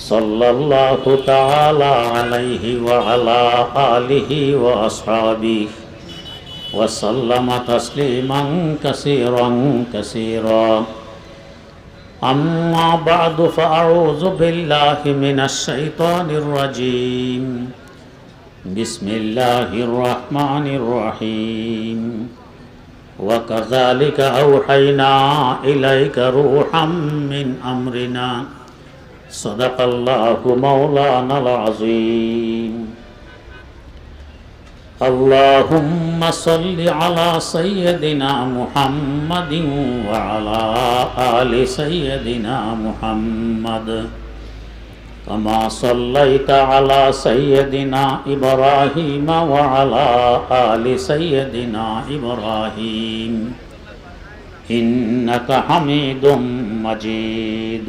صلى الله تعالى عليه وعلى آله وأصحابه وسلم تسليما كثيرا كثيرا أما بعد فأعوذ بالله من الشيطان الرجيم بسم الله الرحمن الرحيم وكذلك أوحينا إليك روحا من أمرنا صدق الله مولانا العظيم اللهم صل على سيدنا محمد وعلى آل سيدنا محمد كما صليت على سيدنا إبراهيم وعلى آل سيدنا إبراهيم إنك حميد مجيد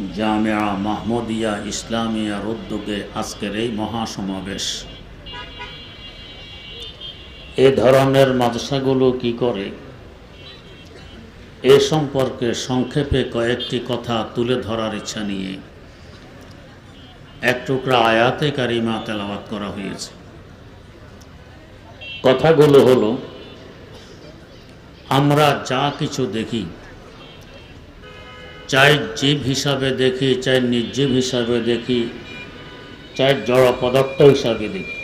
জামিয়া মাহমুদিয়া ইসলামিয়ার উদ্যোগে আজকের এই মহাসমাবেশ। এ ধরনের মাদ্রাসাগুলো কি করে? এ সম্পর্কে সংক্ষেপে কয়েকটি কথা তুলে ধরার ইচ্ছা নিয়ে এক টুকরা আয়াতে কারিমা তেলাওয়াত করা হয়েছে। কথাগুলো হলো, আমরা যা কিছু দেখি চাই জীব হিসাবে দেখি, চাই নির্জীব হিসাবে দেখি, চাই জড় পদার্থ হিসাবে দেখি।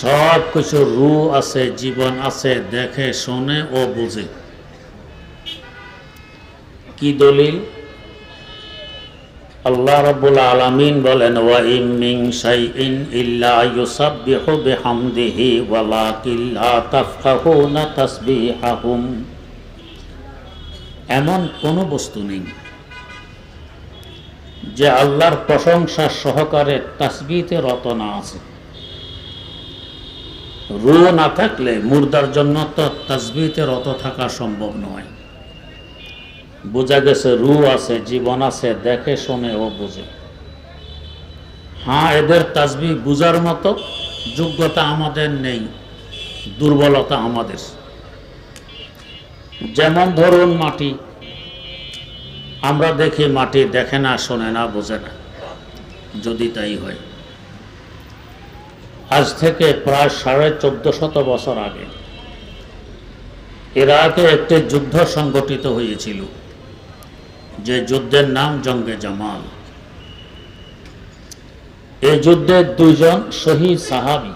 সব কিছু রু আছে, জীবন আছে, দেখে, শোনে ও বুঝে। কি দলিল? আল্লাহ রাব্বুল আলামিন বলেন ওয়া ইম মিন শাইইন ইল্লা ইউসাব্বিহু বিহামদিহি, ওয়ালাকিন লা তাফকাহুনা তাসবিহাহুম। এমন কোনো বস্তু নেই যে আল্লাহর প্রশংসা সহকারে তাসবিতে রত না আছে। রু না থাকলে মুর্দার জন্য তো তাসবিতে রত থাকা সম্ভব নয়। বোঝা গেছে রু আছে, জীবন আছে, দেখে, শোনে ও বোঝে। হ্যাঁ এদের তাসবি বুঝার মতো যোগ্যতা আমাদের নেই, দুর্বলতা আমাদের। যেমন ধরুন মাটি। আমরা দেখি মাটি দেখে না, শোনে না, বোঝে না। যদি তাই হয়। আজ থেকে প্রায় সাড়ে চোদ্দ শত বছর আগে ইরাকে একটি যুদ্ধ সংগঠিত হয়েছিল, যে যুদ্ধের নাম জঙ্গে জামাল। এই যুদ্ধে দুইজন শহীদ সাহাবি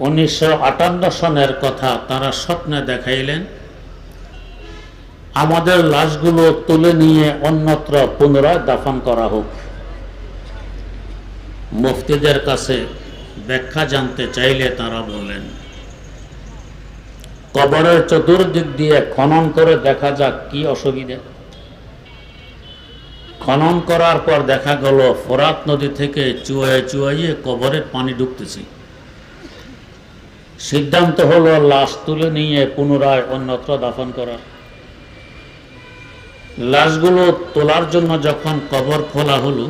উনিশশো আটান্ন সনের কথা তারা স্বপ্নে দেখাইলেন। আমাদের লাশগুলো তুলে নিয়ে অন্যত্র পুনরায় দাফন করা হোক। মুফতিদের কাছে ব্যাখ্যা জানতে চাইলে তারা বললেন কবরের চতুর্দিক দিয়ে খনন করে দেখা যাক কি অসুবিধে। খনন করার পর দেখা গেল, ফোরাত নদী থেকে চুয়াইয়ে চুয়াইয়ে কবরের পানি ঢুকতেছে। সিদ্ধান্ত হলো লাশ তুলে নিয়ে পুনরায় অন্যত্র দাফন করার। লাশগুলো তোলার জন্য যখন কবর খোলা হলো,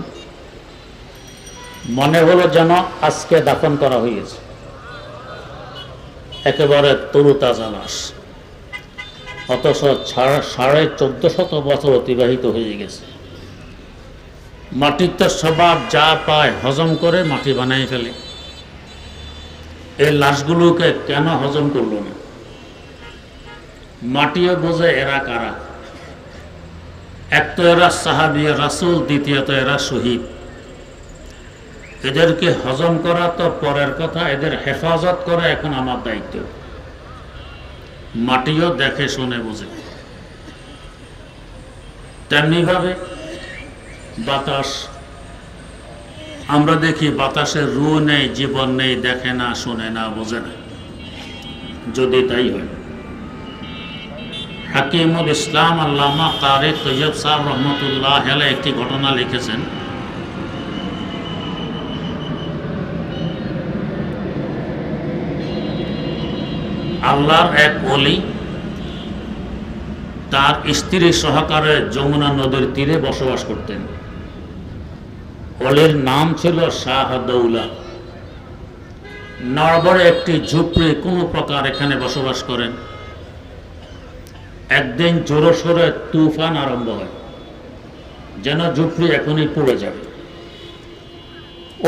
মনে হলো যেন আজকে দাফন করা হয়েছে। একেবারে তরুতাজা লাশ। অথচ সাড়ে চোদ্দ শত বছর অতিবাহিত হয়ে গেছে। মাটির তো স্বভাব যা পায় হজম করে মাটি বানাই ফেলে। এই লাশগুলোকে কেন হজম করল না? মাটিও বোঝে এরা কারা। এক তো এরা সাহাবিয়া রাসুল দ্বিতীয়ত এরা শহীদ। এদেরকে হজম করা তো পরের কথা, এদের হেফাজত করা এখন আমার দায়িত্ব। মাটিও দেখে, শুনে, বুঝে। তেমনিভাবে বাতাস আমরা দেখি বাতাসের রু নেই, জীবন নেই, দেখে না, শুনে না, বোঝে না। যদি তাই হয়। হাকিমুল ইসলাম আল্লামা তারেক তৈয়ব সাহ রহমতুল্লাহ হেলে একটি ঘটনা লিখেছেন। আল্লাহর এক অলি তার স্ত্রীর সহকারে যমুনা নদীর তীরে বসবাস করতেন। অলির নাম ছিল শাহদৌলা। নরবরে একটি ঝুপড়ি কোনো প্রকার এখানে বসবাস করেন। একদিন জোরো সোরে তুফান আরম্ভ হয়, যেন ঝুপড়ি এখনই পড়ে যাবে।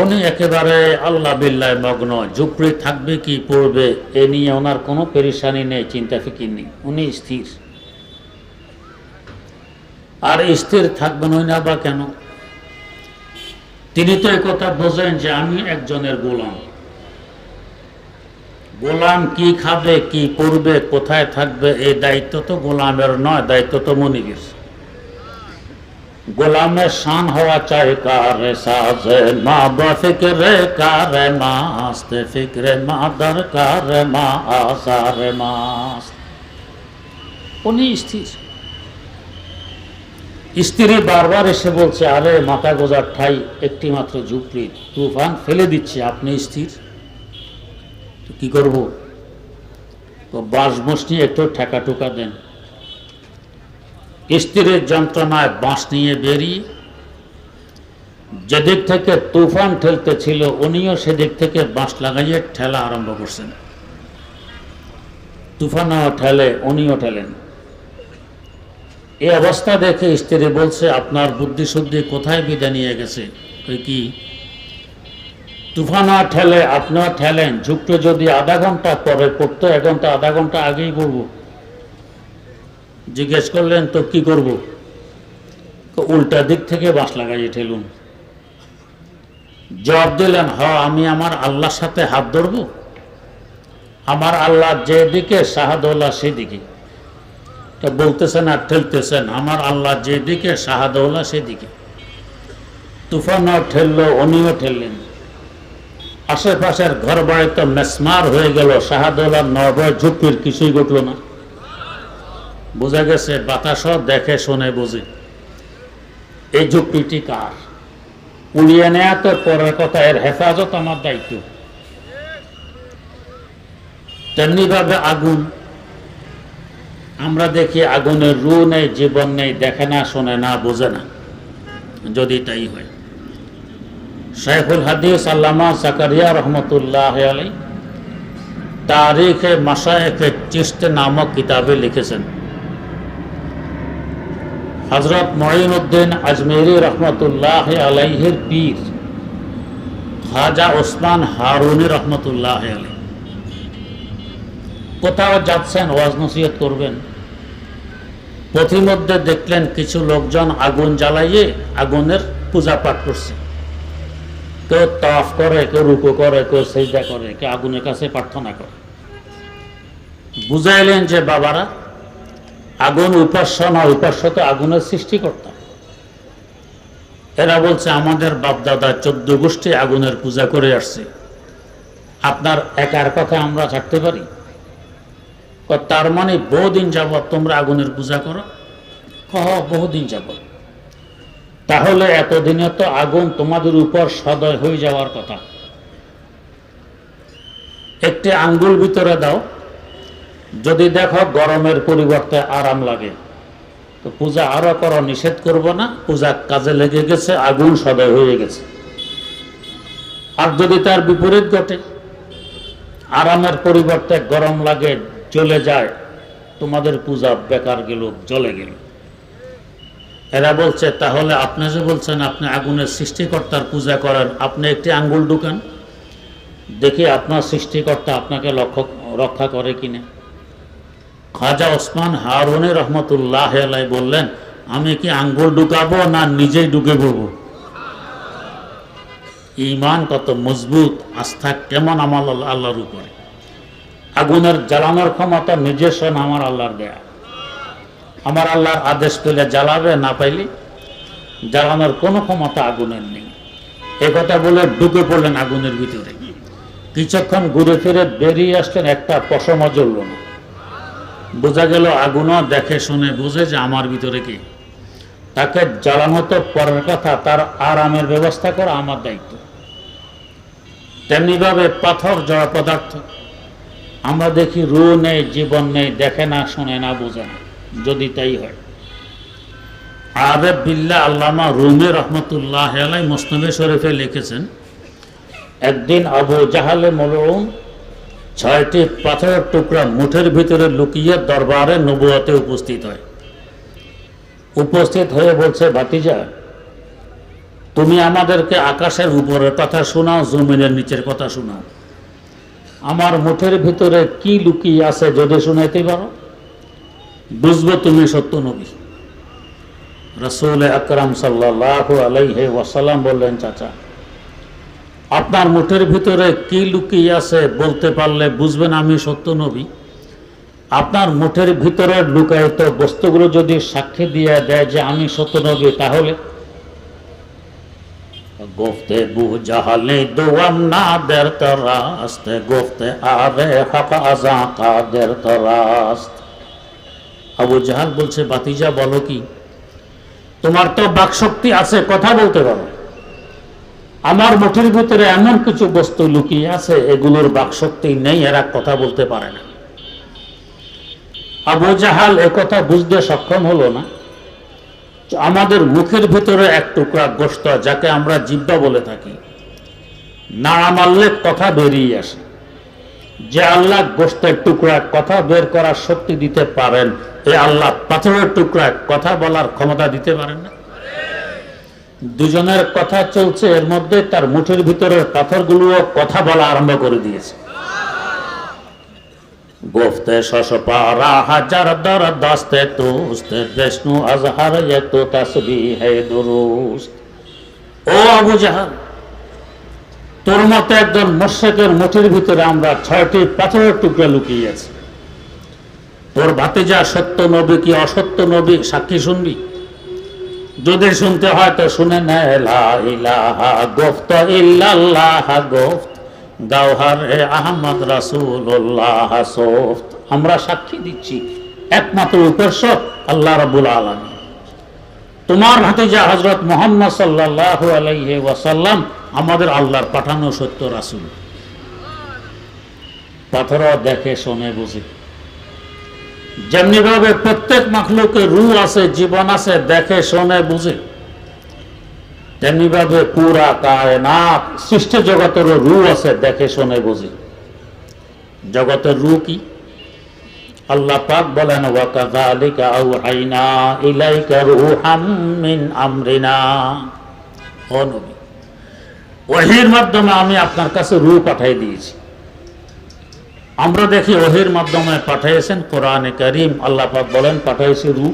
উনি একেবারে আল্লাহ বিল্লায় মগ্ন, ঝুপড়ি থাকবে কি পড়বে এ নিয়ে ওনার কোনো পেরেশানি নেই, চিন্তা ফিকির নেই, উনি স্থির। আর স্থির থাকবেন ওই না বা কেন? তিনি তো কথা বোঝেন যে আমি একজনের গোলাম। গোলাম কি খাবে, কি পড়বে কোথায় থাকবে, এই দায়িত্ব তো গোলামের নয়, দায়িত্ব তো মনিবের। গোলামের শান হওয়া চাই কারে সাজে, মা বফিকরে কারে মাস্তে ফিকরে মা দরকার মা, আসারে মা উনি স্থির। স্ত্রী বারবার এসে বলছে, আরে, মাথা গোজার ঠাই, একটি মাত্র ঝুপড়ি, তুফান ফেলে দিচ্ছে, আপনি স্থির? কি করব? তো বাঁশ নিয়ে একটু ঠেকা টুকা দেন। স্ত্রীর যন্ত্রণায় বাঁশ নিয়ে বেরিয়ে যেদিক থেকে তুফান ঠেলতেছিল, উনিও সেদিক থেকে বাঁশ লাগাইয়ে ঠেলা আরম্ভ করছেন। তুফানও ঠেলে, উনিও ঠেলেন। এই অবস্থা দেখে স্ত্রী বলছে, আপনার বুদ্ধি শুদ্ধি কোথায় বিদা নিয়ে গেছে? ওই কি? তুফানা ঠেলে আপনিও ঠেলেন ঝুঁকতে যদি আধা ঘণ্টা পরে পড়তো এক ঘণ্টা, আধা ঘণ্টা আগেই পড়ব। জিজ্ঞেস করলেন, তো কি করব? উল্টা দিক থেকে বাঁশ লাগাইয়ে ঠেলুন জবাব দিলেন, হ, আমি আমার আল্লাহর সাথে হাত ধরবো? আমার আল্লাহ যেদিকে, শাহাদৌল্লাহ সেদিকে। তা বলতেছেন আর ঠেলতেছেন। আমার আল্লাহ যেদিকে শাহাদৌল্লাহ সেদিকে। তুফানও ঠেললো, উনিও ঠেললেন। আশেপাশের ঘর বাড়ি তো মেসমার হয়ে গেল। শাহাদৌল্লাহ নরবয় ঝুঁকির কিছুই ঘটল না। বোঝা গেছে বাতাসও দেখে, শুনে, বুঝে। এই ঝুঁকিটি কার? উড়িয়ে নেয়া তো পরের কথা, এর হেফাজত আমার দায়িত্ব। তেমনিভাবে আগুন আমরা দেখি আগুনের রু নেই, জীবন নেই, দেখে না, শোনে না, বোঝে না। যদি তাই হয়। শেখুল হাদিস আল্লামা জাকারিয়া রহমতুল্লাহ আলাই তারিখে মাসায়েখে চিস্ত নামক কিতাবে লিখেছেন। হজরত মঈনুদ্দিন আজমেরি রহমতুল্লাহ আলাইহের পীর খাজা ওসমান হারুনি রহমতুল্লাহ আলাই কোথাও যাচ্ছেন, ওয়াজ নসিহত করবেন। পথিমধ্যে দেখলেন কিছু লোকজন আগুন জ্বালাইয়ে আগুনের পূজা পাঠ করছে। কেউ তফ করে, কেউ রুকো করে, কেউ সেজদা করে, কেউ আগুনের কাছে প্রার্থনা করে। বুঝাইলেন যে, বাবারা, আগুন উপাস্য না, উপাস্য তো আগুনের সৃষ্টিকর্তা। এরা বলছে, আমাদের বাপদাদা চোদ্দ গোষ্ঠী আগুনের পূজা করে আসছে। আপনার একার কথা আমরা ছাড়তে পারি? তার মানে বহুদিন যাবৎ তোমরা আগুনের পূজা করো? কহ, বহুদিন যাবৎ। তাহলে এতদিনে তো আগুন তোমাদের উপর সদয় হয়ে যাওয়ার কথা। একটি আঙ্গুল ভিতরে দাও। যদি দেখো গরমের পরিবর্তে আরাম লাগে, তো পূজা আরও করো, নিষেধ করব না। পূজা কাজে লেগে গেছে, আগুন সদয় হয়ে গেছে। আর যদি তার বিপরীত ঘটে, আরামের পরিবর্তে গরম লাগে চলে যায়, তোমাদের পূজা বেকার গেল, জ্বলে গেল। এরা বলছে, তাহলে আপনি যে বলছেন, আপনি আগুনের সৃষ্টিকর্তার পূজা করেন, আপনি একটি আঙ্গুল ঢুকান। দেখি আপনার সৃষ্টিকর্তা আপনাকে লক্ষ্য, রক্ষা করে কিনা। খাজা ওসমান হারুনি রহমতুল্লাহ বললেন, আমি কি আঙ্গুল ঢুকাবো না নিজেই ঢুকে পড়ব? ইমান কত মজবুত, আস্থা কেমন আমার আল্লাহ- আল্লাহর উপরে। আগুনের জ্বালানোর ক্ষমতা নিজস্ব আমার আল্লাহর দেয়া। আমার আল্লাহর আদেশ পেলে জ্বালাবে, না পাইলে জ্বালানোর কোনো ক্ষমতা আগুনের নেই। এ কথা বলে ঢুকে পড়লেন আগুনের ভিতরে। কিছুক্ষণ ঘুরে ফিরে বেরিয়ে আসলেন একটা পশমও জ্বলল না। বোঝা গেল আগুনও দেখে শুনে বুঝে যে আমার ভিতরে কি। তাকে জ্বালানো তো পরের কথা, তার আরামের ব্যবস্থা করা আমার দায়িত্ব। তেমনিভাবে পাথর জড় পদার্থ আমরা দেখি রু নেই, জীবন নেই, দেখে না, শোনে না, বোঝে না। যদি তাই হয়। আরে বিল্লা আল্লামা রুমি রহমতুল্লাহ আলাই মুসনবী শরীফে লিখেছেন, একদিন আবু জাহালে মলউম ছয়টি পাথরের টুকরা মুঠের ভিতরে লুকিয়ে দরবারে নবুয়াতে উপস্থিত হয়। উপস্থিত হয়ে বলছে, ভাতিজা, তুমি আমাদেরকে আকাশের উপরের কথা শোনাও, জমিনের নিচের কথা শোনাও। আমার মুঠের ভিতরে কি লুকিয়ে আছে যদি শুনাইতে পারো? বুঝব তুমি সত্য নবী। রসুল আকরাম সাল্লাহ আলাইহে ওয়াসাল্লাম বললেন, চাচা, আপনার মুঠের ভিতরে কি লুকিয়ে আছে বলতে পারলে বুঝবেন আমি সত্য নবী। আপনার মুঠের ভিতরে লুকায়িত বস্তুগুলো যদি সাক্ষী দিয়ে দেয় যে আমি সত্য নবী, তাহলে گفته بو جهل دوام نادر تراست گفته آره حق ازا قادر تراست আবু জাহাল বলছে বাতিজা বলো কি তোমার তো বাকশক্তি আছে কথা বলতে পারো আমার মুঠির ভিতরে এমন কিছু বস্তু লুকিয়ে আছে এগুলোর বাকশক্তি নেই এরা কথা বলতে পারে না আবু জাহাল একথা বুঝতে সক্ষম হলো না আমাদের মুখের ভিতরে এক টুকরা গোস্ত যাকে আমরা জিব্বা বলে থাকি। নাড়া মারলে কথা বেরিয়ে আসে। যে আল্লাহ গোস্তের টুকরা কথা বের করার শক্তি দিতে পারেন, এ আল্লাহ পাথরের টুকরা কথা বলার ক্ষমতা দিতে পারেন না। দুজনের কথা চলছে, এর মধ্যে তার মুঠের ভিতরের পাথরগুলোও কথা বলা আরম্ভ করে দিয়েছে। گفته شش پارا حجر در دست توست بشنو از هر یک تو تسبیح درست ও আবু জাহাল তোর মতো একজন মোর্শেকের মুঠির ভিতরে আমরা ছয়টি পাথরের টুকরা লুকিয়ে আছি তোর ভাতিজা সত্য নবী কি অসত্য নবী সাক্ষী শুনবি যদি শুনতে হয় তো শুনে নে লা ইলাহা গোফত ইল্লাল্লাহ গোফত গাওহার এ আহমদ রাসূলুল্লাহ সোফত আমরা সাক্ষী দিচ্ছি একমাত্র উপাসক আল্লাহ রাব্বুল আলামিন। তোমার ভাতিজা হজরত মোহাম্মদ সাল্লাহ আলাইহি ওয়াসাল্লাম আমাদের আল্লাহর পাঠানো সত্য রাসুল। পাথর দেখে শোনে বুঝে। যেমনি ভাবে প্রত্যেক মাখলুকে রু আছে, জীবন আছে, দেখে শোনে বুঝে। তেমনি ভাবে পুরা কায়নাত সৃষ্টি জগতের রু আছে, দেখে শোনে বুঝে। জগতের রু কি? আল্লাহ পাক বলেন ওহির মাধ্যমে আমি আপনার কাছে রু পাঠাই দিয়েছি। আমরা দেখি ওহির মাধ্যমে পাঠিয়েছেন কোরআনে করিম। আল্লাহ পাক বলেন, পাঠাইছি রু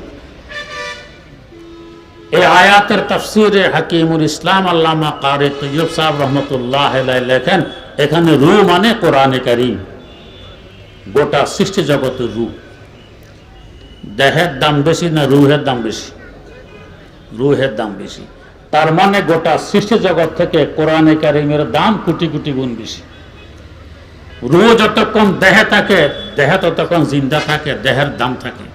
এই আয়াতের তফসিরে হাকিমুল ইসলাম আল্লামা কারে তৈয়ব সাহেব রহমতুল্লাহ লেখেন, এখানে রু মানে কোরআনে করিম। গোটা সৃষ্টি জগতের রু। দেহের দাম বেশি না রুহের দাম বেশি? রুহের দাম বেশি। তার মানে গোটা সৃষ্টি জগৎ থেকে কোরআনে কারিমের দাম কোটি কোটি গুণ বেশি। রু যতক্ষণ দেহে থাকে, দেহে ততক্ষণ জিন্দা থাকে, দেহের দাম থাকে।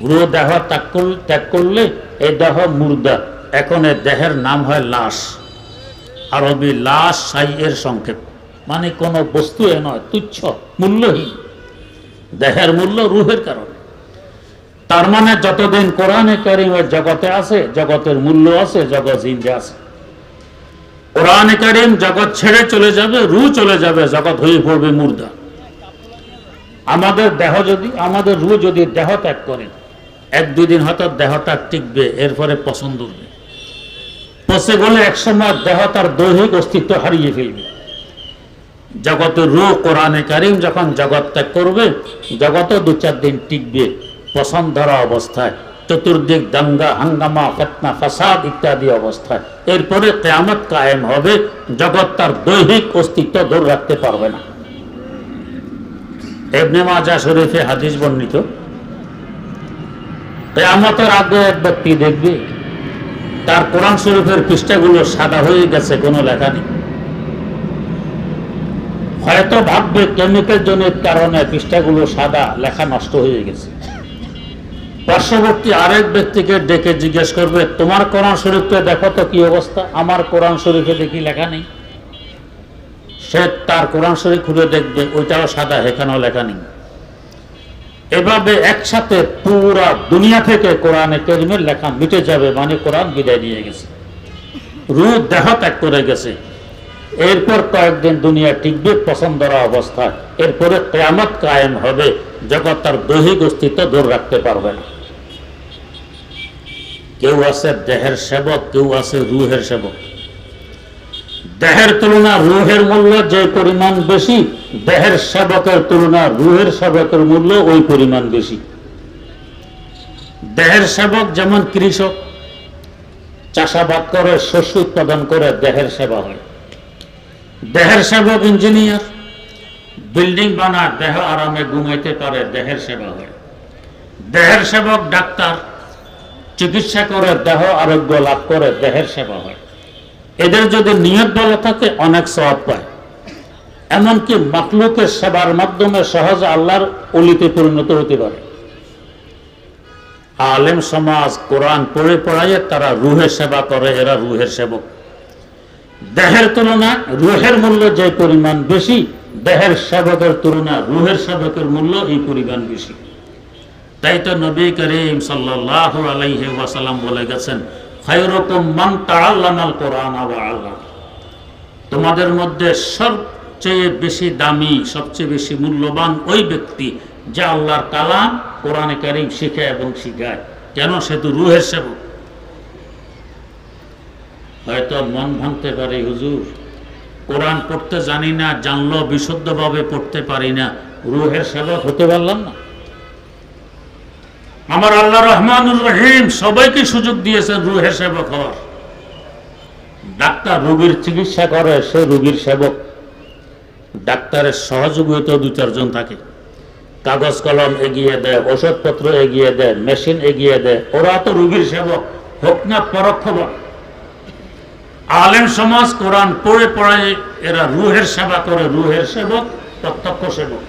রু দেহ ত্যাগ করলে ত্যাগ করলে এই দেহ মুর্দা। এখন এই দেহের নাম হয় লাশ। আরবি লাশ সাই এর সংক্ষেপ। মানে কোনো বস্তু এ নয়, তুচ্ছ, মূল্যহীন। দেহের মূল্য রুহের কারণে। তার মানে যতদিন কোরআনে কারিমের জগতে আছে, জগতের মূল্য আছে, জগৎ জিন্দে আছে। কোরআনে কারিম জগৎ ছেড়ে চলে যাবে রু চলে যাবে, জগৎ হয়ে পড়বে মুর্দা। আমাদের দেহ যদি আমাদের রু যদি দেহ ত্যাগ করে এক দুই দিন হয়তো দেহটা টিকবে, এরপরে পছন্দ উঠবে পচে গেলে একসময় দেহ তার দৈহিক অস্তিত্ব হারিয়ে ফেলবে। জগতের রু কোরআনে কারিম যখন জগৎ ত্যাগ করবে জগতও দু চার দিন টিকবে পছন্দ ধরা অবস্থায়। চতুর্দিক দাঙ্গা, হাঙ্গামা, ফেতনা, ফাসাদ ইত্যাদি অবস্থায়। এরপরে কেয়ামত কায়েম হবে, জগৎ তার দৈহিক অস্তিত্ব ধরে রাখতে পারবে না। এবনে মাজা শরীফে হাদিস বর্ণিত কেয়ামতের আগে এক ব্যক্তি দেখবে, তার কোরআন শরীফের পৃষ্ঠাগুলো সাদা হয়ে গেছে, কোনো লেখা নেই। হয়তো ভাববে কেমিক্যাল জনিত কারণে পৃষ্ঠাগুলো সাদা, লেখা নষ্ট হয়ে গেছে। পার্শ্ববর্তী আরেক ব্যক্তিকে ডেকে জিজ্ঞেস করবে, তোমার কোরআন শরীফকে দেখো তো কি অবস্থা? আমার কোরআন শরীফে দেখি লেখা নেই। সে তার কোরআন শরীফ খুলে দেখবে, ওইটাও সাদা, এখানেও লেখা নেই। এভাবে একসাথে পুরা দুনিয়া থেকে কোরআনে করিমের লেখা মিটে যাবে মানে কোরআন বিদায় নিয়ে গেছে। রু দেহ ত্যাগ করে গেছে। এরপর কয়েকদিন দুনিয়া টিকবে পছন্দরা অবস্থা এরপরে কেয়ামত কায়েম হবে। জগৎ তার দৈহিক অস্তিত্ব দূর রাখতে পারবে না। কেউ আছে দেহের সেবক, কেউ আছে রুহের সেবক। দেহের তুলনা রুহের মূল্য যে পরিমাণ বেশি, দেহের সেবকের তুলনা রুহের সেবকের মূল্য ওই পরিমাণ বেশি। দেহের সেবক যেমন কৃষক, চাষাবাদ করে, শস্য উৎপাদন করে, দেহের সেবা হয়। দেহের সেবক ইঞ্জিনিয়ার, বিল্ডিং বানায়, দেহ আরামে ঘুমাইতে পারে, দেহের সেবা হয়। দেহের সেবক ডাক্তার, চিকিৎসা করে, দেহ আরোগ্য লাভ করে, দেহের সেবা হয়। এদের যদি নিয়ত ভালো থাকে, অনেক সওয়াব পায়। এমনকি মাকলুকের সেবার মাধ্যমে সহজে আল্লাহর অলিতে পরিণত হতে পারে। আলেম সমাজ, কোরআন পড়ে পড়াইয়ে তারা রুহের সেবা করে, এরা রুহের সেবক। দেহের তুলনা রুহের মূল্য যে পরিমাণ বেশি, দেহের সেবকের তুলনা রুহের সেবকের মূল্য এই পরিমাণ বেশি। তাই তো নবী করিম সাল্লাল্লাহু আলাইহি ওয়াসাল্লাম বলে গেছেন তোমাদের মধ্যে সবচেয়ে বেশি দামি, সবচেয়ে বেশি মূল্যবান ওই ব্যক্তি যে আল্লাহর কালাম কোরআনে কারিম শিখে এবং শিখায়। কেন? সে তো রুহের সেবক। হয়তো মন ভাঙতে পারে, হুজুর। কোরআন পড়তে জানি না জানলো বিশুদ্ধভাবে পড়তে পারি না। রুহের সেবক হতে পারলাম না। আমার আল্লাহ রহমানুর রহিম সবাইকে সুযোগ দিয়েছেন রুহের সেবক হওয়ার। ডাক্তার রোগীর চিকিৎসা করে, সে রোগীর সেবক। ডাক্তারের সহযোগিতা দু চারজন থাকে। কাগজ কলম এগিয়ে দেয় ওষুধপত্র এগিয়ে দেয়, মেশিন এগিয়ে দেয়। ওরা তো রোগীর সেবক, হোক না পরোক্ষ আলেম সমাজ কোরআন পড়ে পড়ে এরা রুহের সেবা করে, রুহের সেবক, প্রত্যক্ষ সেবক।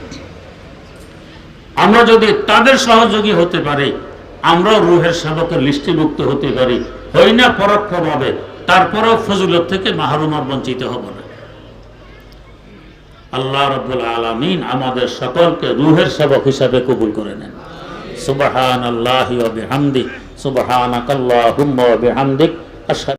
আমরা যদি তাদের সহযোগী হতে পারি, আমরাও রুহের সেবকের লিস্টিভুক্ত হতে পারি। হই না পরোক্ষভাবে, তারপরেও ফজিলত থেকে মাহরুমার বঞ্চিত হব না। আল্লাহ রব্বুল আলমিন আমাদের সকলকে রুহের সেবক হিসাবে কবুল করে নেন। সুবাহান আল্লাহ বিহামদিক সুবাহান আশহাদু